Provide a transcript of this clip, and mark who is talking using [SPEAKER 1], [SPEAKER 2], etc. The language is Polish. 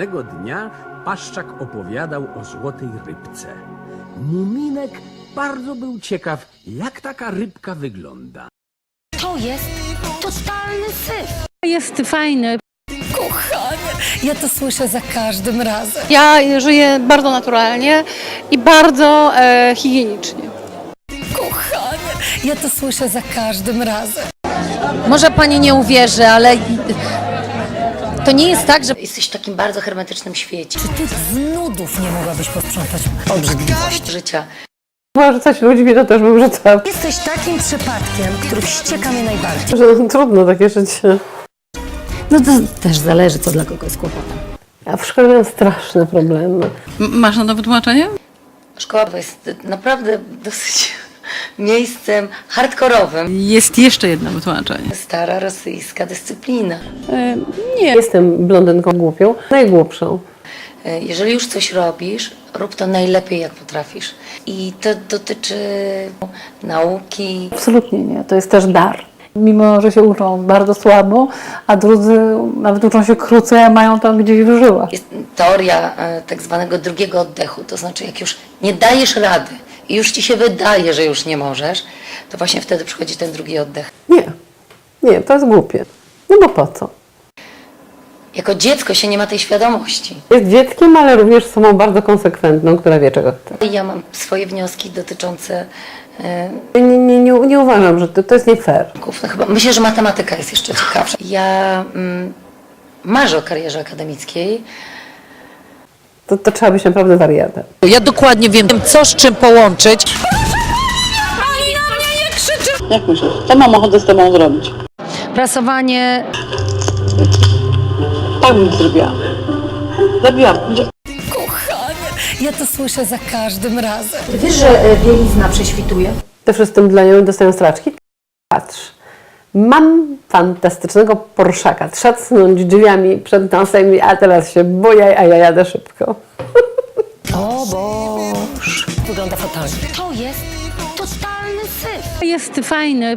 [SPEAKER 1] Pewnego dnia Paszczak opowiadał o złotej rybce. Muminek bardzo był ciekaw, jak taka rybka wygląda.
[SPEAKER 2] To jest totalny syf.
[SPEAKER 3] Jest fajny.
[SPEAKER 2] Kochanie, ja to słyszę za każdym razem.
[SPEAKER 3] Ja żyję bardzo naturalnie i bardzo e, higienicznie.
[SPEAKER 2] Kochanie, ja to słyszę za każdym razem. Może pani nie uwierzy, ale to nie jest tak, że jesteś w takim bardzo hermetycznym świecie. Czy ty z nudów nie mogłabyś posprzątać obrzydliwości życia?
[SPEAKER 4] Rzucać ludźmi to też bym rzucała.
[SPEAKER 2] Jesteś takim przypadkiem, który wścieka mnie najbardziej.
[SPEAKER 4] Że no, trudno takie życie.
[SPEAKER 2] No to też zależy, co dla kogo jest kłopotem.
[SPEAKER 4] Ja w szkole miałam straszne problemy.
[SPEAKER 3] Masz na to wytłumaczenie?
[SPEAKER 2] Szkoła to jest naprawdę dosyć miejscem hardkorowym.
[SPEAKER 3] Jest jeszcze jedno wytłumaczenie.
[SPEAKER 2] Stara rosyjska dyscyplina.
[SPEAKER 3] nie.
[SPEAKER 4] Jestem blondynką głupią, najgłupszą.
[SPEAKER 2] E, Jeżeli już coś robisz, rób to najlepiej jak potrafisz. I to dotyczy nauki.
[SPEAKER 5] Absolutnie nie, to jest też dar. Mimo, że się uczą bardzo słabo, a drudzy nawet uczą się krócej, a mają tam gdzieś w żyłach.
[SPEAKER 2] Jest teoria e, tak zwanego drugiego oddechu, to znaczy jak już nie dajesz rady i już ci się wydaje, że już nie możesz, to właśnie wtedy przychodzi ten drugi oddech.
[SPEAKER 4] Nie, nie, to jest głupie. No bo po co?
[SPEAKER 2] Jako dziecko się nie ma tej świadomości.
[SPEAKER 4] Jest dzieckiem, ale również osobą bardzo konsekwentną, która wie czego chce.
[SPEAKER 2] Ja mam swoje wnioski dotyczące e,
[SPEAKER 4] Nie, nie, nie, nie uważam, że to, to jest nie fair.
[SPEAKER 2] no chyba Myślę, że matematyka jest jeszcze ciekawsza. Ja mm, marzę o karierze akademickiej,
[SPEAKER 4] To, to trzeba być naprawdę wariatem.
[SPEAKER 6] Ja dokładnie wiem, co z czym połączyć.
[SPEAKER 7] Jak myślisz, co mam ochotę z tobą zrobić?
[SPEAKER 2] prasowanie
[SPEAKER 7] Tak bym zrobiła. Zrobiłam.
[SPEAKER 2] Kochanie, ja to słyszę za każdym razem. Wiesz, że bielizna prześwituje?
[SPEAKER 4] Też jestem dla nią i dostaję straczki. Patrz, mam fantastycznego porszaka. Trzasnąć drzwiami przed nosem, a teraz się boję, a ja jadę szybko.
[SPEAKER 2] O Boż, wygląda fatalnie. To jest totalny syf.
[SPEAKER 3] Jest fajny.